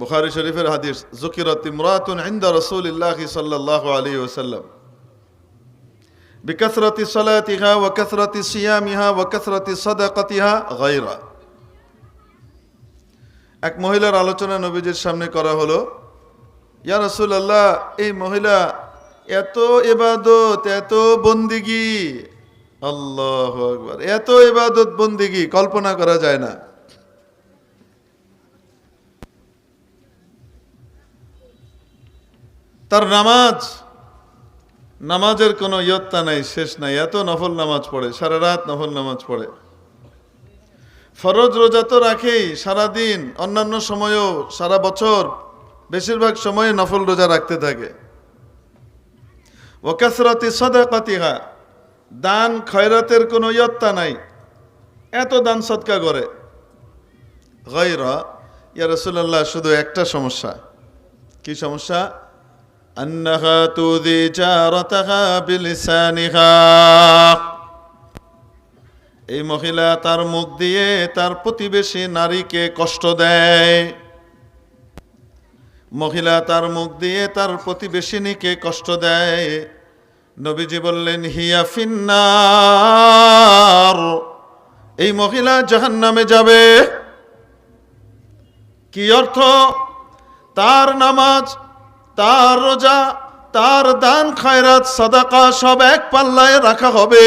বুখারি শরীফের হাদিস, জকিরত ইমরাতুন ইনদা রাসূলিল্লাহি সাল্লাল্লাহু আলাইহি ওয়াসাল্লাম। বিকাসরাতি সালাতিহা ওয়া কাসরাতি সিয়ামিহা ওয়া কাসরাতি সাদাকাতিহা গায়রা। এক মহিলার আলোচনা নবীজির সামনে করা হলো, ইয়া রাসূলুল্লাহ, এই মহিলা এত ইবাদত, এত বন্দিগি। আল্লাহু এত ইবাদত বন্দিগি, কল্পনা করা যায় না। তার নামাজ, নামাজের কোনো ইয়ত্তা নাই, শেষ নাই। এত নফল নামাজ পড়ে, সারা রাত নফল নামাজ পড়ে। ফরজ রোজা তো রাখেই, সারাদিন, অন্যান্য সময়েও, সারা বছর, বেশিরভাগ সময়ে নফল রোজা রাখতে থাকে। ওকাসরাতি সদাকাতিহা, দান খয়রাতের কোনো ইয়ত্তা নাই। এত দান সৎকা করে। গৈরা ইয়া রসুল্লাহ শুধু একটা সমস্যা। কি সমস্যা? أنها تؤذي جارتها بلسانها এই মহিলা তার মুখ দিয়ে তার প্রতিবেশী নারীকে কষ্ট দেয় মহিলা তার মুখ দিয়ে তার প্রতিবেশিনীকে কষ্ট দেয় নবীজি বললেন হিয়া ফিন্নার এই মহিলা জাহান্নামে যাবে কি অর্থ তার নামাজ তার রোজা, তার দান, খায়রাত, সাদাকা সব এক পাল্লায় রাখা হবে।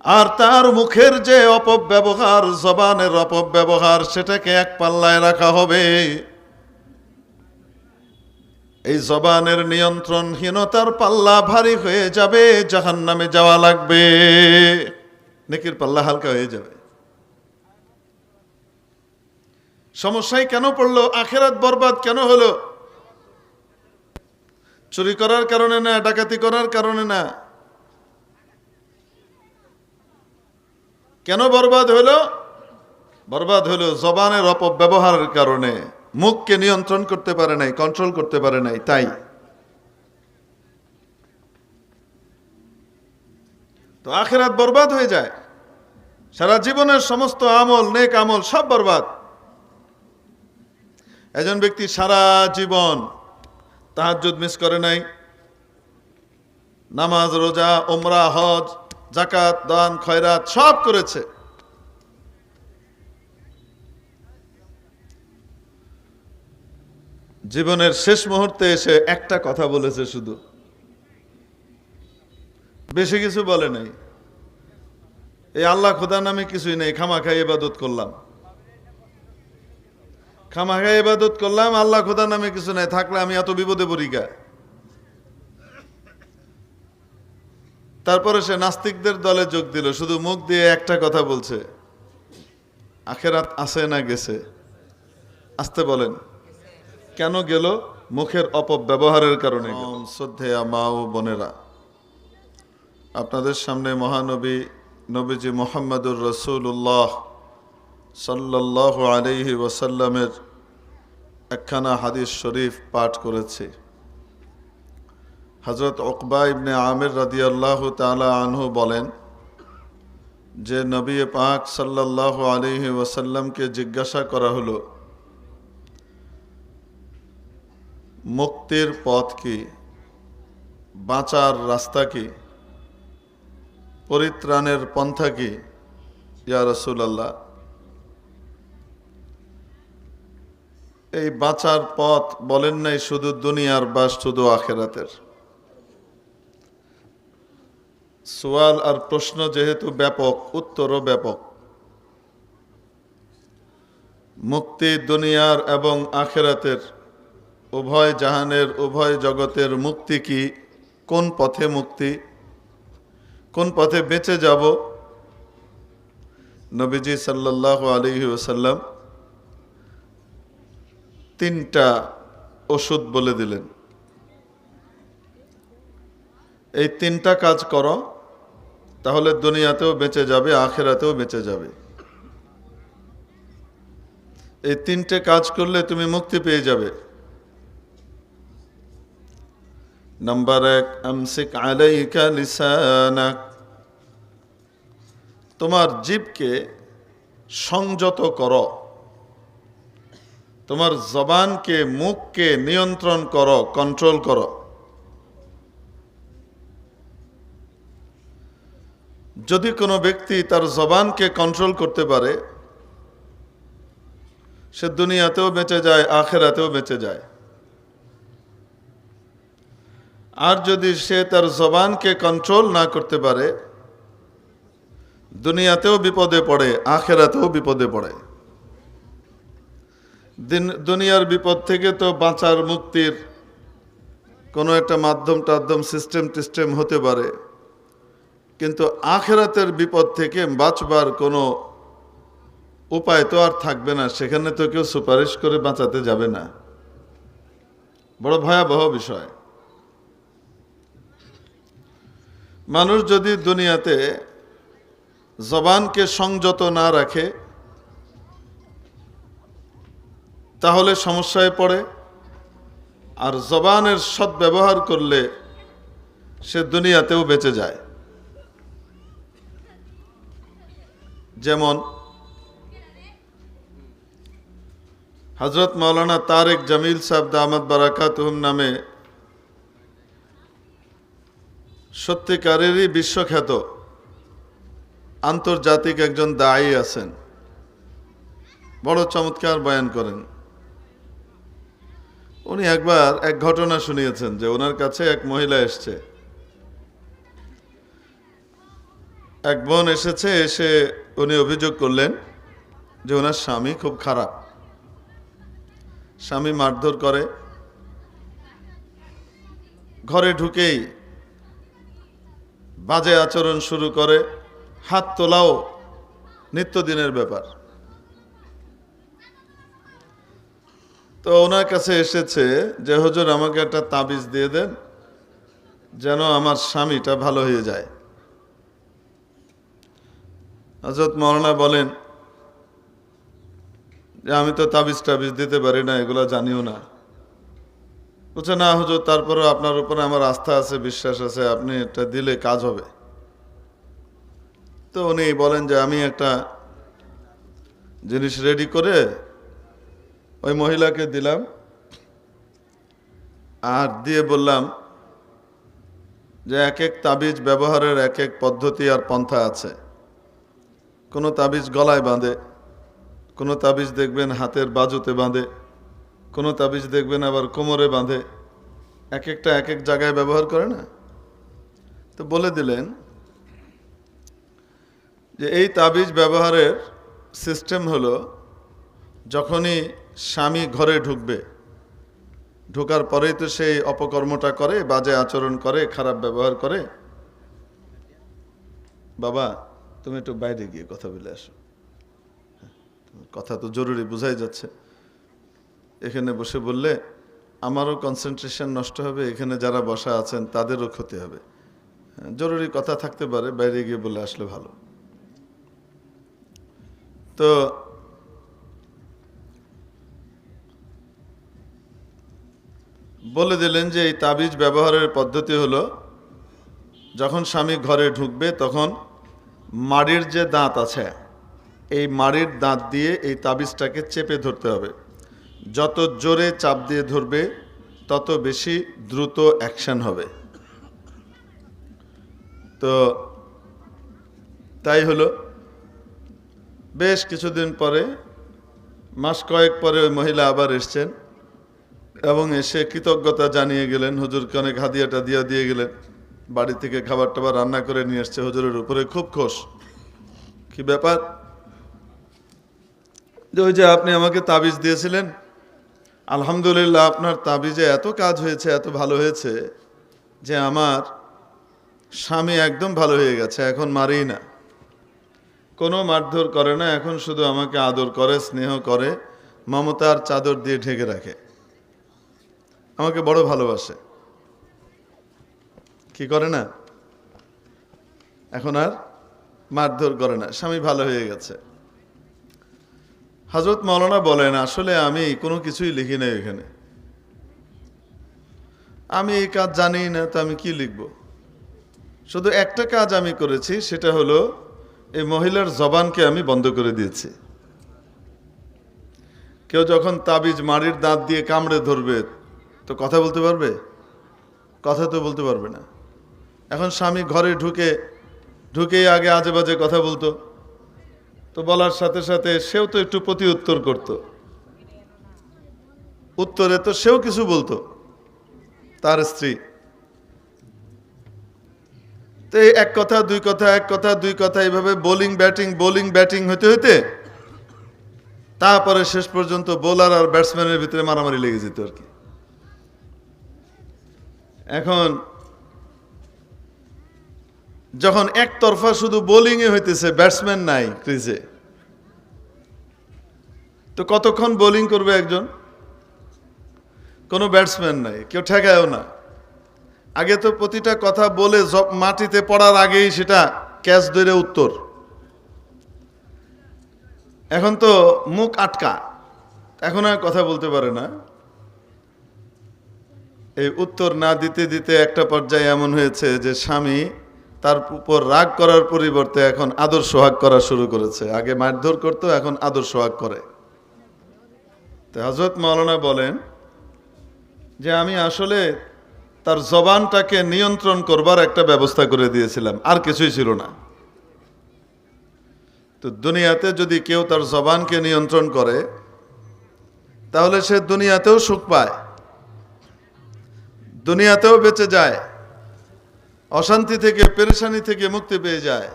আর তার মুখের যে অপব্যবহার, জবানের অপব্যবহার, সেটাকে এক পাল্লায় রাখা হবে। এই জবানের নিয়ন্ত্রণহীনতার পাল্লা ভারী হয়ে যাবে জাহান নামে যাওয়া লাগবে। নেকির পাল্লা হালকা হয়ে যাবে। সমস্যায় কেন পড়ল? আখেরাত বরবাদ কেন হলো? চুরি করার কারণে না, ডাকাতি করার কারণে না। কেন বরবাদ হইল? বরবাদ হইল জবানের অপব্যবহারের কারণে। মুখকে নিয়ন্ত্রণ করতে পারে নাই কন্ট্রোল করতে পারে নাই, তাই। তো আখেরাত বরবাদ হয়ে যায়। সারা জীবনের সমস্ত আমল, নেক আমল সব বরবাদ। একজন ব্যক্তি সারা জীবন তাহাজ্জুদ মিস করে নাই। নামাজ, রোজা ওমরা হজ জাকাত দান, খয়রাত সব করেছে। জীবনের শেষ মুহূর্তে এসে একটা কথা বলেছে শুধু। বেশি কিছু বলে নাই। এই আল্লাহ খোদা নামে কিছুই নেই, খামাখাই এবাদত করলাম। খামাখাই ইবাদত করলাম, আল্লাহ খোদা নামে কিছু নাই, থাকলে আমি এত বিপদে পড়ি গা। তারপরে সে নাস্তিকদের দলে যোগ দিল, শুধু মুখ দিয়ে একটা কথা বলছে, আখেরাত আছে না গেছে? আসতে বলেন, কেন গেল? মুখের অপব্যবহারের কারণে শ্রদ্ধেয়া মা ও বোনেরা, আপনাদের সামনে মহানবী, নবীজি মোহাম্মদুর রসুল্লাহ সাল্লাহ আলহি ওয়াসাল্লামের একখানা হাদিস শরীফ পাঠ করেছে। হজরত ওকবা ইবনে আমির রাদিয়াল্লাহ তালা আনহু বলেন, যে নবী পাক সাল্লাহ আলহি ওয়াসাল্লামকে জিজ্ঞাসা করা হলো, মুক্তির পথ কি? বাঁচার রাস্তা কি? পরিত্রাণের পন্থা কি? ইয়া রসুলাল্লাহ এই বাঁচার পথ বলেন নাই শুধু দুনিয়ার বা শুধু আখেরাতের। সোয়াল আর প্রশ্ন যেহেতু ব্যাপক, উত্তরও ব্যাপক। মুক্তি দুনিয়ার এবং আখেরাতের, উভয় জাহানের, উভয় জগতের মুক্তি কি? কোন পথে মুক্তি? কোন পথে বেঁচে যাব? নবীজি সাল্লাহ আলহি ওসাল্লাম তিনটা ওষুধ বলে দিলেন। এই তিনটা কাজ করো, তাহলে দুনিয়াতেও বেঁচে যাবে, আখেরাতেও বেঁচে যাবে। এই তিনটে কাজ করলে তুমি মুক্তি পেয়ে যাবে। নাম্বার এক, আমসিক আলাইকা লিসানাক। তোমার জীবকে সংযত করো। তোমার জবানকে, মুখকে নিয়ন্ত্রণ করো কন্ট্রোল করো। যদি কোনো ব্যক্তি তার জবানকে কন্ট্রোল করতে পারে, সে দুনিয়াতেও বেঁচে যায়, আখেরাতেও বেঁচে যায়। আর যদি সে তার জবানকে কন্ট্রোল না করতে পারে, দুনিয়াতেও বিপদে পড়ে, আখেরাতেও বিপদে পড়ে। দিন দুনিয়ার বিপদ থেকে তো বাঁচার মুক্তির কোনো একটা মাধ্যম টাধ্যম সিস্টেম টিস্টেম হতে পারে। কিন্তু আখেরাতের বিপদ থেকে বাঁচবার কোনো উপায় তো আর থাকবে না, সেখানে তো কেউ সুপারিশ করে বাঁচাতে যাবে না। বড় ভয়াবহ বিষয়। মানুষ যদি দুনিয়াতে জবানকে সংযত না রাখে তাহলে সমস্যায় পড়ে। আর জবানের সদ্ব্যবহার করলে সে দুনিয়াতেও বেঁচে যায়। যেমন হজরত মৌলানা তারেক জামিল সাহেব দামাদ বারাকাতুহম নামে সত্যিকারেরই বিশ্বখ্যাত আন্তর্জাতিক একজন দায়ী আছেন। বড় চমৎকার বয়ান করেন। উনি একবার এক ঘটনা শুনিয়েছেন যে ওনার কাছে এক মহিলা এসছে। এক বোন এসেছে, এসে উনি অভিযোগ করলেন যে ওনার স্বামী খুব খারাপ। স্বামী মারধর করে। ঘরে ঢুকেই বাজে আচরণ শুরু করে। হাত তোলাও নিত্যদিনের ব্যাপার। তো ওনার কাছে এসেছে যে, হুজুর, আমাকে একটা তাবিজ দিয়ে দেন যেন আমার স্বামীটা ভালো হয়ে যায়। হজরত মৌলানা বলেন, যে, আমি তো তাবিজ টাবিজ দিতে পারি না, এগুলো জানিও না। বলছে, না হুজুর তারপরেও আপনার উপরে আমার আস্থা আছে, বিশ্বাস আছে, আপনি এটা দিলে কাজ হবে। তো উনি বলেন যে, আমি একটা জিনিস রেডি করে ওই মহিলাকে দিলাম আর দিয়ে বললাম যে এক এক তাবিজ ব্যবহারের এক এক পদ্ধতি আর পন্থা আছে। কোনো তাবিজ গলায় বাঁধে, কোনো তাবিজ দেখবেন হাতের বাজুতে বাঁধে, কোনো তাবিজ দেখবেন আবার কোমরে বাঁধে। এক একটা এক এক জায়গায় ব্যবহার করে না? তো বলে দিলেন যে এই তাবিজ ব্যবহারের সিস্টেম হলো যখনই স্বামী ঘরে ঢুকবে। ঢোকার পরেই তো সেই অপকর্মটা করে বাজে আচরণ করে খারাপ ব্যবহার করে। বাবা তুমি একটু বাইরে গিয়ে কথা বলে আসো। হ্যাঁ, কথা তো জরুরি বোঝাই যাচ্ছে। এখানে বসে বললে আমারও কনসেন্ট্রেশন নষ্ট হবে এখানে যারা বসা আছেন তাদেরও ক্ষতি হবে। হ্যাঁ, জরুরি কথা থাকতে পারে বাইরে গিয়ে বলে আসলে ভালো। তো বলে দিলেন যে এই তাবিজ ব্যবহারের পদ্ধতি হলো, যখন স্বামী ঘরে ঢুকবে তখন মাড়ির যে দাঁত আছে, এই মাড়ির দাঁত দিয়ে এই তাবিজটাকে চেপে ধরতে হবে। যত জোরে চাপ দিয়ে ধরবে, তত বেশি দ্রুত অ্যাকশন হবে। তো তাই হলো। বেশ কিছুদিন পরে, মাস কয়েক পরে ওই মহিলা আবার এসছেন। এবং এসে কৃতজ্ঞতা জানিয়ে গেলেন হুজুরকে অনেক হাদিয়াটা দিয়ে দিয়ে গেলেন। বাড়ি থেকে খাবার টাবার রান্না করে নিয়ে এসছে হুজুরের উপরে, খুব খোশ। কি ব্যাপার? যে ওই যে আপনি আমাকে তাবিজ দিয়েছিলেন, আলহামদুলিল্লাহ আপনার তাবিজে এত কাজ হয়েছে, এত ভালো হয়েছে, যে আমার স্বামী একদম ভালো হয়ে গেছে, এখন মারি না। কোনো মারধর করে না, এখন শুধু আমাকে আদর করে, স্নেহ করে, মমতার চাদর দিয়ে ঢেকে রাখে। আমাকে বড় ভালোবাসে। কি করে না? এখন আর মারধর করে না। স্বামী ভালো হয়ে গেছে। হজরত মৌলানা বলেন, আসলে আমি কোনো কিছুই লিখি নাই এখানে। আমি এই কাজ জানি না, তো আমি কি লিখব? শুধু একটা কাজ আমি করেছি, সেটা হলো এই মহিলার জবানকে আমি বন্ধ করে দিয়েছি। কেউ যখন তাবিজ মাড়ির দাঁত দিয়ে কামড়ে ধরবে তো কথা বলতে পারবে? কথা তো বলতে পারবে না। এখন স্বামী ঘরে ঢুকে, ঢুকেই আগে আজে বাজে কথা বলতো। তো বলার সাথে সাথে সেও তো একটু প্রতি উত্তর করত। উত্তরে তো সেও কিছু বলতো, তার স্ত্রী। তো এক কথা, দুই কথা, এক কথা, দুই কথা, এইভাবে বোলিং, ব্যাটিং বোলিং, ব্যাটিং হতে হতে তারপরে শেষ পর্যন্ত বোলার আর ব্যাটসম্যানের ভিতরে মারামারি লেগে যেত আর কি। এখন, যখন একতরফা শুধু বোলিংয়ে হইতেছে ব্যাটসম্যান নাই ক্রিজে তো কতক্ষণ বোলিং করবে একজন? কোনো ব্যাটসম্যান নাই, কেউ ঠেকায়ও না। আগে তো প্রতিটা কথা বলে মাটিতে পড়ার আগেই সেটা ক্যাচ ধরে উত্তর। এখন তো মুখ আটকা। এখন আর কথা বলতে পারে না। এই উত্তর না দিতে দিতে একটা পর্যায়ে এমন হয়েছে যে স্বামী তার উপর রাগ করার পরিবর্তে এখন আদর সোহাগ করা শুরু করেছে। আগে মারধর করতো, এখন আদর সোহাগ করে। তো হজরত মাওলানা বলেন যে, আমি আসলে তার জবানটাকে নিয়ন্ত্রণ করবার একটা ব্যবস্থা করে দিয়েছিলাম, আর কিছুই ছিল না। তো দুনিয়াতে যদি কেউ তার জবানকে নিয়ন্ত্রণ করে, তাহলে সে দুনিয়াতেও সুখ পায়। দুনিয়াতেও বেঁচে যায়, অশান্তি থেকে, পেরেশানি থেকে মুক্তি পেয়ে যায়।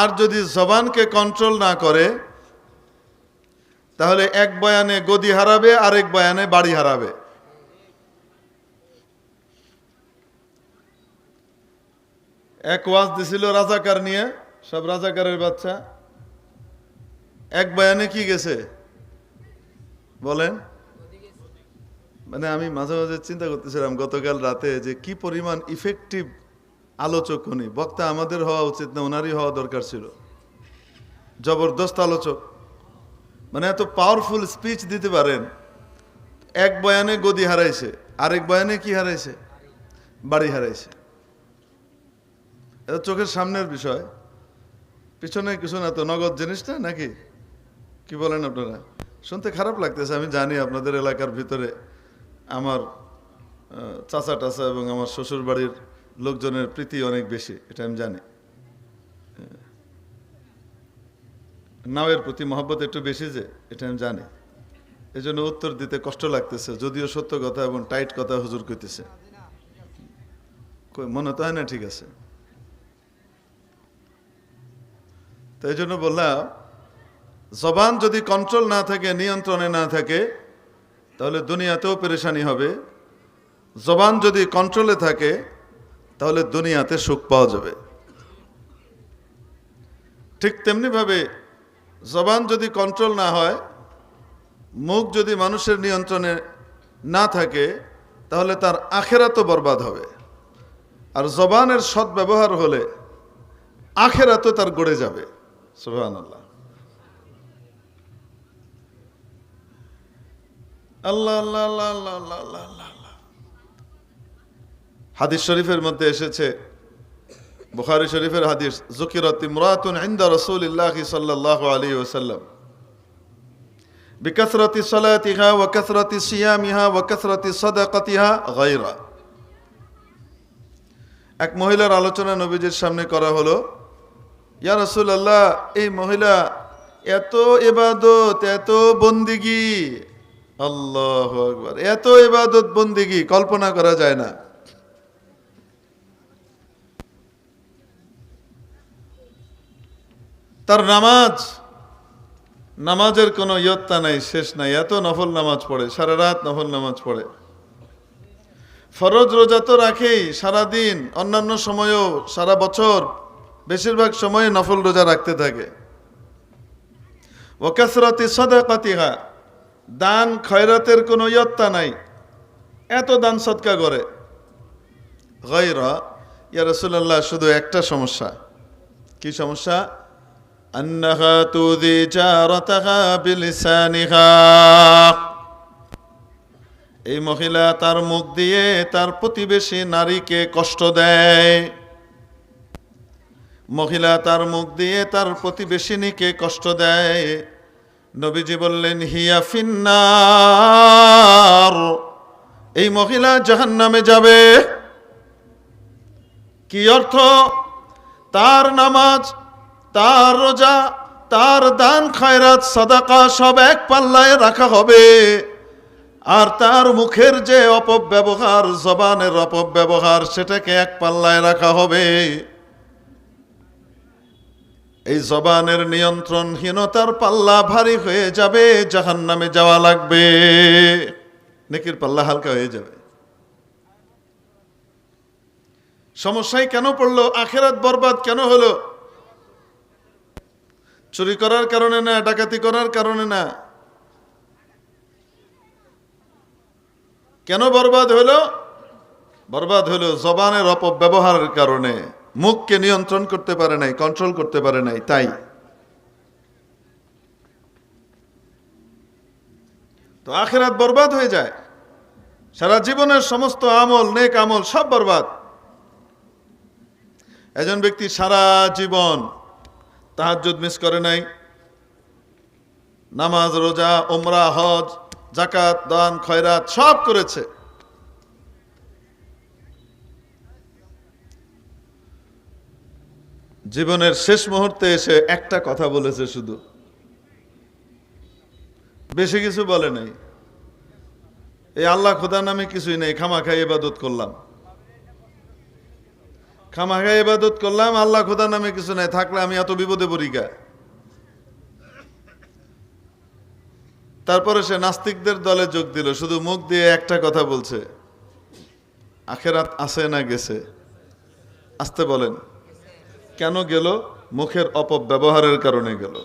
আর যদি জবানকে কন্ট্রোল না করে, তাহলে এক বয়ানে গদি হারাবে, আরেক বয়ানে বাড়ি হারাবে। এক ওয়াজ দিছিল রাজাকার নিয়ে, সব রাজাকারের বাচ্চা। এক বয়ানে কি গেছে? বলেন। মানে আমি মাঝে মাঝে চিন্তা করতেছিলাম গতকাল রাতে যে কি পরিমাণ ইফেক্টিভ আলোচক উনি। বক্তা আমাদের হওয়া উচিত না ওনারই হওয়া দরকার ছিল। জবরদস্ত আলোচক। মানে এত পাওয়ারফুল স্পিচ দিতে পারেন। এক বয়ানে গদি হারাইছে, আরেক বয়ানে কি হারাইছে? বাড়ি হারাইছে। এটা চোখের সামনের বিষয়। পিছনে কিছু না তো নগদ জিনিসটা নাকি? কি বলেন আপনারা? শুনতে খারাপ লাগতেছে, আমি জানি আপনাদের এলাকার ভিতরে। আমার চাচা টাচা এবং আমার শ্বশুর বাড়ির লোকজনের প্রীতি অনেক বেশি, এটা আমি জানি। নাওয়ের প্রতি মহব্বত একটু বেশি যে, এটা আমি জানি। এই জন্য উত্তর দিতে কষ্ট লাগতেছে, যদিও সত্য কথা এবং টাইট কথা হুজুর করতেছে মনে তো হয় না ঠিক আছে। তো এই জন্য বললাম, জবান যদি কন্ট্রোল না থাকে, নিয়ন্ত্রণে না থাকে তাহলে দুনিয়াতেও পেরেশানি হবে। জবান যদি কন্ট্রোলে থাকে, তাহলে দুনিয়াতে সুখ পাওয়া যাবে। ঠিক তেমনিভাবে জবান যদি কন্ট্রোল না হয়, মুখ যদি মানুষের নিয়ন্ত্রণে না থাকে, তাহলে তার আখেরাতও বরবাদ হবে। আর জবানের সদ্ব্যবহার হলে আখেরাতও তার গড়ে যাবে। সুবহান আল্লাহ আল্লাহ আল্লাহ আল্লাহ আল্লাহ আল্লাহ আল্লাহ আল্লাহ আল্লাহ। হাদিস শরীফের মধ্যে এসেছে বুখারী শরীফের হাদিস জুকিরাত ইমরাতুন ইনদা রাসূলিল্লাহ সাল্লাল্লাহু আলাইহি ওয়াসাল্লাম بكثرة صلاتها وكثرة صيامها وكثرة صدقتها غيرها এক মহিলার আলোচনা নবীজির সামনে করা হলো ইয়া রাসূলুল্লাহ এই মহিলা এত ইবাদত এত বন্দিগি আল্লাহু আকবার। এত ইবাদত বন্দিগি কল্পনা করা যায় না। তার নামাজ, নামাজের কোনো ইয়ত্তা নাই, শেষ নাই। এত নফল নামাজ পড়ে, সারা রাত নফল নামাজ পড়ে। ফরজ রোজা তো রাখেই, সারাদিন, অন্যান্য সময়ও, সারা বছর, বেশিরভাগ সময়ে নফল রোজা রাখতে থাকে। ওকাসরতি সদাকাতিহা। দান খয়রাতের কোনো ইয়ত্তা নাই এত দান সৎকা করে গয়রা ইয়া রসুল্লাহ শুধু একটা সমস্যা কি সমস্যা أنها تؤذي جارتها بلسانها এই মহিলা তার মুখ দিয়ে তার প্রতিবেশী নারীকে কষ্ট দেয় মহিলা তার মুখ দিয়ে তার প্রতিবেশিনীকে কষ্ট দেয় নবীজি বললেন, হিয়া ফিন্নার। এই মহিলা জাহান নামে যাবে। কি অর্থ? তার নামাজ, তার রোজা, তার দান, খায়রাত, সাদাকা সব এক পাল্লায় রাখা হবে। আর তার মুখের যে অপব্যবহার, জবানের অপব্যবহার, সেটাকে এক পাল্লায় রাখা হবে। এই জবানের নিয়ন্ত্রণহীনতার পাল্লা ভারী হয়ে যাবে জাহান নামে যাওয়া লাগবে। নেকির পাল্লা হালকা হয়ে যাবে। সমস্যায় কেন পড়ল? আখেরাত বরবাদ কেন হলো? চুরি করার কারণে না, ডাকাতি করার কারণে না? কেন বরবাদ হলো? বরবাদ হলো জবানের অপব্যবহারের কারণে। মুখকে নিয়ন্ত্রণ করতে পারে নাই কন্ট্রোল করতে পারে নাই, তাই। তো আখেরাত বরবাদ হয়ে যায়। সারা জীবনের সমস্ত আমল, নেক আমল সব বরবাদ। একজন ব্যক্তি সারা জীবন তাহাজ্জুদ মিস করে নাই। নামাজ, রোজা ওমরা হজ জাকাত দান, খয়রাত সব করেছে। জীবনের শেষ মুহূর্তে এসে একটা কথা বলেছে শুধু। বেশি কিছু বলে নাই। এই আল্লাহ খোদা নামে কিছুই নেই, খামাখাই ইবাদত করলাম। খামাখাই ইবাদত করলাম, আল্লাহ খোদা নামে কিছু নাই, থাকলে আমি এত বিপদে পড়ি গা তারপরে সে নাস্তিকদের দলে যোগ দিল, শুধু মুখ দিয়ে একটা কথা বলছে, আখেরাত আছে না গেছে? আসতে বলেন। কেন গেল? মুখের অপব্যবহারের কারণে গেল।